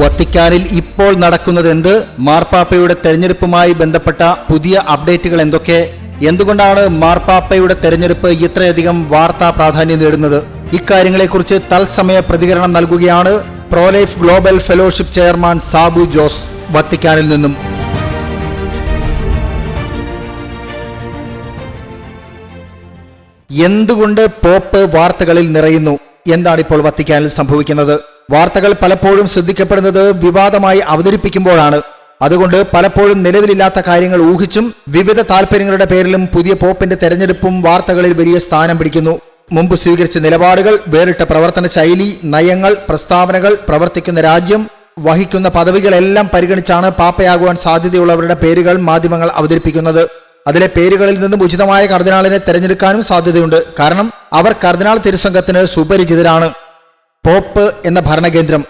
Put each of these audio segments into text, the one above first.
വത്തിക്കാനിൽ ഇപ്പോൾ നടക്കുന്നത് എന്ത്? മാർപ്പാപ്പയുടെ തെരഞ്ഞെടുപ്പുമായി ബന്ധപ്പെട്ട പുതിയ അപ്ഡേറ്റുകൾ എന്തൊക്കെ? എന്തുകൊണ്ടാണ് മാർപ്പാപ്പയുടെ തെരഞ്ഞെടുപ്പ് ഇത്രയധികം വാർത്താ പ്രാധാന്യം നേടുന്നത്? ഇക്കാര്യങ്ങളെക്കുറിച്ച് തത്സമയ പ്രതികരണം നൽകുകയാണ് prolife global fellowship chairman Sabu Jose വത്തിക്കാനിൽ നിന്നും. എന്തുകൊണ്ട് പോപ്പ് വാർത്തകളിൽ നിറയുന്നു? എന്താണ് ഇപ്പോൾ വത്തിക്കാനിൽ സംഭവിക്കുന്നത്? വാർത്തകൾ പലപ്പോഴും ശ്രദ്ധിക്കപ്പെടുന്നത് വിവാദമായി അവതരിപ്പിക്കുമ്പോഴാണ്. അതുകൊണ്ട് പലപ്പോഴും നിലവിലില്ലാത്ത കാര്യങ്ങൾ ഊഹിച്ചും വിവിധ താല്പര്യങ്ങളുടെ പേരിലും പുതിയ പോപ്പിന്റെ തെരഞ്ഞെടുപ്പും വാർത്തകളിൽ വലിയ സ്ഥാനം പിടിക്കുന്നു. മുമ്പ് സ്വീകരിച്ച നിലപാടുകൾ വേറിട്ട പ്രവർത്തന ശൈലി നയങ്ങൾ പ്രസ്താവനകൾ പ്രവർത്തിക്കുന്ന രാജ്യം വഹിക്കുന്ന പദവികളെല്ലാം പരിഗണിച്ചാണ് പാപ്പയാകുവാൻ സാധ്യതയുള്ളവരുടെ പേരുകൾ മാധ്യമങ്ങൾ അവതരിപ്പിക്കുന്നത്. അതിലെ പേരുകളിൽ നിന്നും ഉചിതമായ കർദിനാളിനെ തെരഞ്ഞെടുക്കാനും സാധ്യതയുണ്ട്. കാരണം അവർ കർദിനാൾ തിരുസംഘത്തിന് സുപരിചിതരാണ്. പോപ്പ് എന്ന ഭരണകേന്ദ്രം.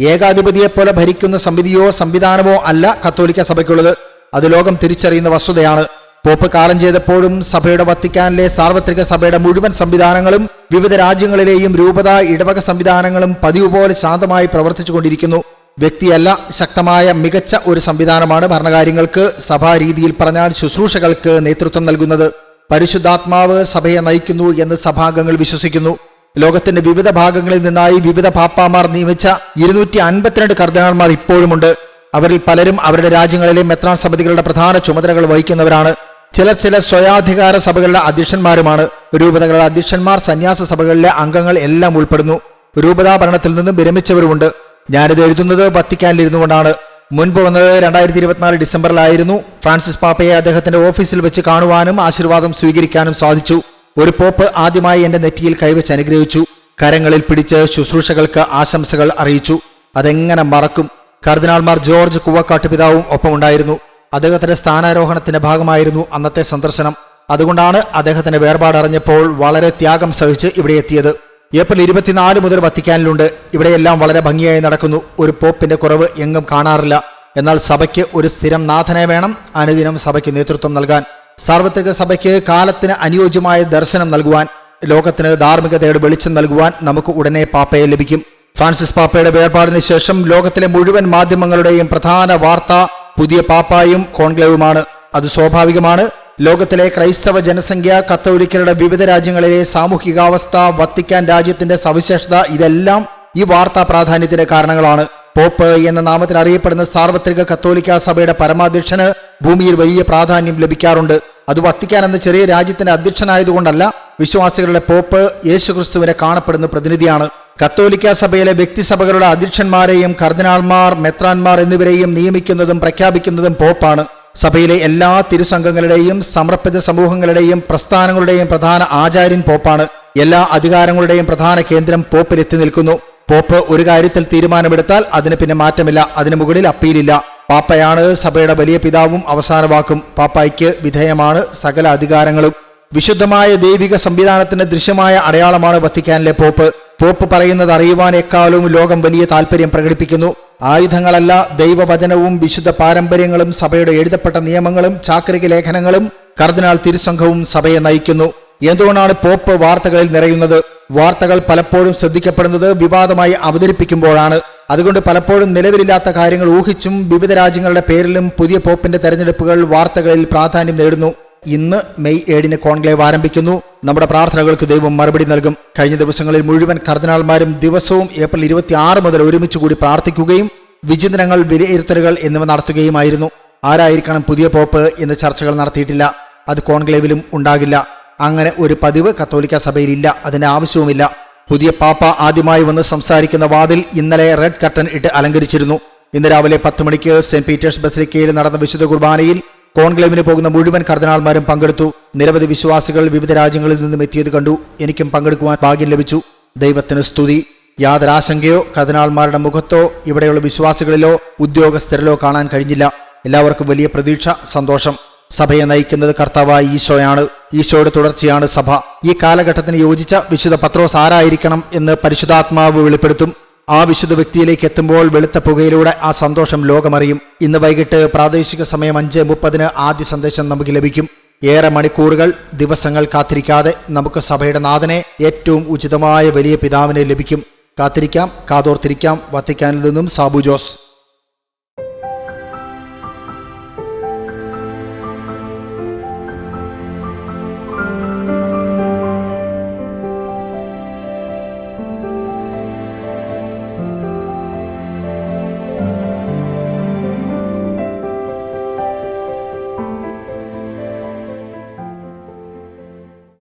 ഏകാധിപതിയെപ്പോലെ ഭരിക്കുന്ന സമിതിയോ സംവിധാനമോ അല്ല കത്തോലിക്ക സഭയ്ക്കുള്ളത്. അത് ലോകം തിരിച്ചറിയുന്ന വസ്തുതയാണ്. പോപ്പ് കാലം ചെയ്തപ്പോഴും സഭയുടെ വത്തിക്കാനിലെ സാർവത്രിക സഭയുടെ മുഴുവൻ സംവിധാനങ്ങളും വിവിധ രാജ്യങ്ങളിലെയും രൂപത ഇടവക സംവിധാനങ്ങളും പതിവ് പോലെ ശാന്തമായി പ്രവർത്തിച്ചുകൊണ്ടിരിക്കുന്നു. വ്യക്തിയല്ല ശക്തമായ മികച്ച ഒരു സംവിധാനമാണ് ഭരണകാര്യങ്ങൾക്ക് സഭാ രീതിയിൽ പറഞ്ഞാൽ ശുശ്രൂഷകൾക്ക് നേതൃത്വം നൽകുന്നത്. പരിശുദ്ധാത്മാവ് സഭയെ നയിക്കുന്നു എന്ന് സഭാംഗങ്ങൾ വിശ്വസിക്കുന്നു. ലോകത്തിന്റെ വിവിധ ഭാഗങ്ങളിൽ നിന്നായി വിവിധ പാപ്പാമാർ നിയമിച്ച ഇരുന്നൂറ്റി അൻപത്തിരണ്ട് കർദിനാൾമാർ ഇപ്പോഴുമുണ്ട്. അവരിൽ പലരും അവരുടെ രാജ്യങ്ങളിലെ മെത്രാൻ സമിതികളുടെ പ്രധാന ചുമതലകൾ വഹിക്കുന്നവരാണ്. ചിലർ ചില സ്വയാധികാര സഭകളുടെ അധ്യക്ഷന്മാരുമാണ്. രൂപതകളുടെ അധ്യക്ഷന്മാർ സന്യാസ സഭകളിലെ അംഗങ്ങൾ എല്ലാം ഉൾപ്പെടുന്നു. രൂപതാ ഭരണത്തിൽ നിന്നും വിരമിച്ചവരുമുണ്ട്. ഞാനിത് എഴുതുന്നത് വത്തിക്കാനിൽ ഇരുന്നു കൊണ്ടാണ്. മുൻപ് വന്നത് രണ്ടായിരത്തി ഇരുപത്തിനാല് ഡിസംബറിലായിരുന്നു. ഫ്രാൻസിസ് പാപ്പയെ അദ്ദേഹത്തിന്റെ ഓഫീസിൽ വെച്ച് കാണുവാനും ആശീർവാദം സ്വീകരിക്കാനും സാധിച്ചു. ഒരു പോപ്പ് ആദ്യമായി എന്റെ നെറ്റിയിൽ കൈവച്ച് അനുഗ്രഹിച്ചു. കരങ്ങളിൽ പിടിച്ച് ശുശ്രൂഷകൾക്ക് ആശംസകൾ അറിയിച്ചു. അതെങ്ങനെ മറക്കും. കർദിനാൾമാർ ജോർജ് കുവക്കാട്ട് പിതാവും ഒപ്പമുണ്ടായിരുന്നു. അദ്ദേഹത്തിന്റെ സ്ഥാനാരോഹണത്തിന്റെ ഭാഗമായിരുന്നു അന്നത്തെ സന്ദർശനം. അതുകൊണ്ടാണ് അദ്ദേഹത്തിന്റെ വേർപാടറിഞ്ഞപ്പോൾ വളരെ ത്യാഗം സഹിച്ച് ഇവിടെ എത്തിയത്. ഏപ്രിൽ ഇരുപത്തിനാല് മുതൽ വത്തിക്കാനിലുണ്ട്. ഇവിടെയെല്ലാം വളരെ ഭംഗിയായി നടക്കുന്നു. ഒരു പോപ്പിന്റെ കുറവ് എങ്ങും കാണാറില്ല. എന്നാൽ സഭയ്ക്ക് ഒരു സ്ഥിരം നാഥനെ വേണം അനുദിനം സഭയ്ക്ക് നേതൃത്വം നൽകാൻ. സാർവത്രിക സഭയ്ക്ക് കാലത്തിന് അനുയോജ്യമായ ദർശനം നൽകുവാൻ ലോകത്തിന് ധാർമ്മികതയുടെ വെളിച്ചം നൽകുവാൻ നമുക്ക് ഉടനെ പാപ്പയെ ലഭിക്കും. ഫ്രാൻസിസ് പാപ്പയുടെ വേർപാടിന് ശേഷം ലോകത്തിലെ മുഴുവൻ മാധ്യമങ്ങളുടെയും പ്രധാന വാർത്ത പുതിയ പാപ്പായും കോൺക്ലേവുമാണ്. അത് സ്വാഭാവികമാണ്. ലോകത്തിലെ ക്രൈസ്തവ ജനസംഖ്യ കത്തോലിക്കരുടെ വിവിധ രാജ്യങ്ങളിലെ സാമൂഹികാവസ്ഥ വത്തിക്കാൻ രാജ്യത്തിന്റെ സവിശേഷത ഇതെല്ലാം ഈ വാർത്താ പ്രാധാന്യത്തിന്റെ കാരണങ്ങളാണ്. പോപ്പ് എന്ന നാമത്തിൽ അറിയപ്പെടുന്ന സാർവത്രിക കത്തോലിക്ക സഭയുടെ പരമാധ്യക്ഷന് ഭൂമിയിൽ വലിയ പ്രാധാന്യം ലഭിക്കാറുണ്ട്. അത് വത്തിക്കാൻ എന്ന ചെറിയ രാജ്യത്തിന്റെ അധ്യക്ഷനായതുകൊണ്ടല്ല വിശ്വാസികളുടെ പോപ്പ് യേശുക്രിസ്തുവിനെ കാണപ്പെടുന്ന പ്രതിനിധിയാണ്. കത്തോലിക്ക സഭയിലെ വ്യക്തിസഭകളുടെ അധ്യക്ഷന്മാരെയും കർദിനാൾമാർ മെത്രാൻമാർ എന്നിവരെയും നിയമിക്കുന്നതും പ്രഖ്യാപിക്കുന്നതും പോപ്പാണ്. സഭയിലെ എല്ലാ തിരുസംഘങ്ങളുടെയും സമർപ്പിത സമൂഹങ്ങളുടെയും പ്രസ്ഥാനങ്ങളുടെയും പ്രധാന ആചാര്യൻ പോപ്പാണ്. എല്ലാ അധികാരങ്ങളുടെയും പ്രധാന കേന്ദ്രം പോപ്പിലെത്തി നിൽക്കുന്നു. പോപ്പ് ഒരു കാര്യത്തിൽ തീരുമാനമെടുത്താൽ അതിന് പിന്നെ മാറ്റമില്ല. അതിന് മുകളിൽ അപ്പീലില്ല. പാപ്പയാണ് സഭയുടെ വലിയ പിതാവും അവസാന വാക്കും. പാപ്പായ്ക്ക് വിധേയമാണ് സകല അധികാരങ്ങളും. വിശുദ്ധമായ ദൈവിക സംവിധാനത്തിന്റെ ദൃശ്യമായ അടയാളമാണ് വത്തിക്കാനിലെ പോപ്പ്. പോപ്പ് പറയുന്നത് അറിയുവാൻ എക്കാലവും ലോകം വലിയ താല്പര്യം പ്രകടിപ്പിക്കുന്നു. ആയുധങ്ങളല്ല ദൈവവചനവും വിശുദ്ധ പാരമ്പര്യങ്ങളും സഭയുടെ എഴുതപ്പെട്ട നിയമങ്ങളും ചാക്രിക ലേഖനങ്ങളും കർദിനാൾ തിരുസംഘവും സഭയെ നയിക്കുന്നു. എന്തുകൊണ്ടാണ് പോപ്പ് വാർത്തകളിൽ നിറയുന്നത്? വാർത്തകൾ പലപ്പോഴും ശ്രദ്ധിക്കപ്പെടുന്നത് വിവാദമായി അവതരിപ്പിക്കുമ്പോഴാണ്. അതുകൊണ്ട് പലപ്പോഴും നിലവിലില്ലാത്ത കാര്യങ്ങൾ ഊഹിച്ചും വിവിധ രാജ്യങ്ങളുടെ പേരിലും പുതിയ പോപ്പിന്റെ തെരഞ്ഞെടുപ്പുകൾ വാർത്തകളിൽ പ്രാധാന്യം നേടുന്നു. ഇന്ന് മെയ് ഏഴിന് കോൺക്ലേവ് ആരംഭിക്കുന്നു. നമ്മുടെ പ്രാർത്ഥനകൾക്ക് ദൈവം മറുപടി നൽകും. കഴിഞ്ഞ ദിവസങ്ങളിൽ മുഴുവൻ കർദിനാൾമാരും ദിവസവും ഏപ്രിൽ ഇരുപത്തി ആറ് മുതൽ ഒരുമിച്ച് കൂടി പ്രാർത്ഥിക്കുകയും വിചിന്തനങ്ങൾ വിലയിരുത്തലുകൾ എന്നിവ നടത്തുകയുമായിരുന്നു. ആരായിരിക്കണം പുതിയ പോപ്പ് എന്ന് ചർച്ചകൾ നടത്തിയിട്ടില്ല. അത് കോൺക്ലേവിലും ഉണ്ടാകില്ല. അങ്ങനെ ഒരു പതിവ് കത്തോലിക്ക സഭയിലില്ല അതിന് ആവശ്യവുമില്ല. പുതിയ പാപ്പ ആദ്യമായി വന്ന് സംസാരിക്കുന്ന വാതിൽ ഇന്നലെ റെഡ് കട്ടൺ ഇട്ട് അലങ്കരിച്ചിരുന്നു. ഇന്ന് രാവിലെ പത്ത് മണിക്ക് സെന്റ് പീറ്റേഴ്സ് ബസിലിക്കയിൽ നടന്ന വിശുദ്ധ കുർബാനയിൽ കോൺക്ലേവിന് പോകുന്ന മുഴുവൻ കർദിനാൾമാരും പങ്കെടുത്തു. നിരവധി വിശ്വാസികൾ വിവിധ രാജ്യങ്ങളിൽ നിന്നും എത്തിയത് കണ്ടു. എനിക്കും പങ്കെടുക്കുവാൻ ഭാഗ്യം ലഭിച്ചു. ദൈവത്തിന് സ്തുതി. യാതൊരാശങ്കയോ കർദിനാൾമാരുടെ മുഖത്തോ ഇവിടെയുള്ള വിശ്വാസികളിലോ ഉദ്യോഗസ്ഥരിലോ കാണാൻ കഴിഞ്ഞില്ല. എല്ലാവർക്കും വലിയ പ്രതീക്ഷ സന്തോഷം. സഭയെ നയിക്കുന്നത് കർത്താവായ ഈശോയാണ്. ഈശോയുടെ തുടർച്ചയാണ് സഭ. ഈ കാലഘട്ടത്തിന് യോജിച്ച വിശുദ്ധ പത്രോസ് ആരായിരിക്കണം എന്ന് പരിശുദ്ധാത്മാവ് വെളിപ്പെടുത്തും. ആ വിശുദ്ധ വ്യക്തിയിലേക്ക് എത്തുമ്പോൾ വെളുത്ത പുകയിലൂടെ ആ സന്തോഷം ലോകമറിയും. ഇന്ന് വൈകിട്ട് പ്രാദേശിക സമയം അഞ്ച് മുപ്പതിന് ആദ്യ സന്ദേശം നമുക്ക് ലഭിക്കും. ഏറെ മണിക്കൂറുകൾ ദിവസങ്ങൾ കാത്തിരിക്കാതെ നമുക്ക് സഭയുടെ നാഥനെ ഏറ്റവും ഉചിതമായ വലിയ പിതാവിനെ ലഭിക്കും. കാത്തിരിക്കാം കാതോർത്തിരിക്കാം. വത്തിക്കാനിൽ നിന്നും സാബു ജോസ്.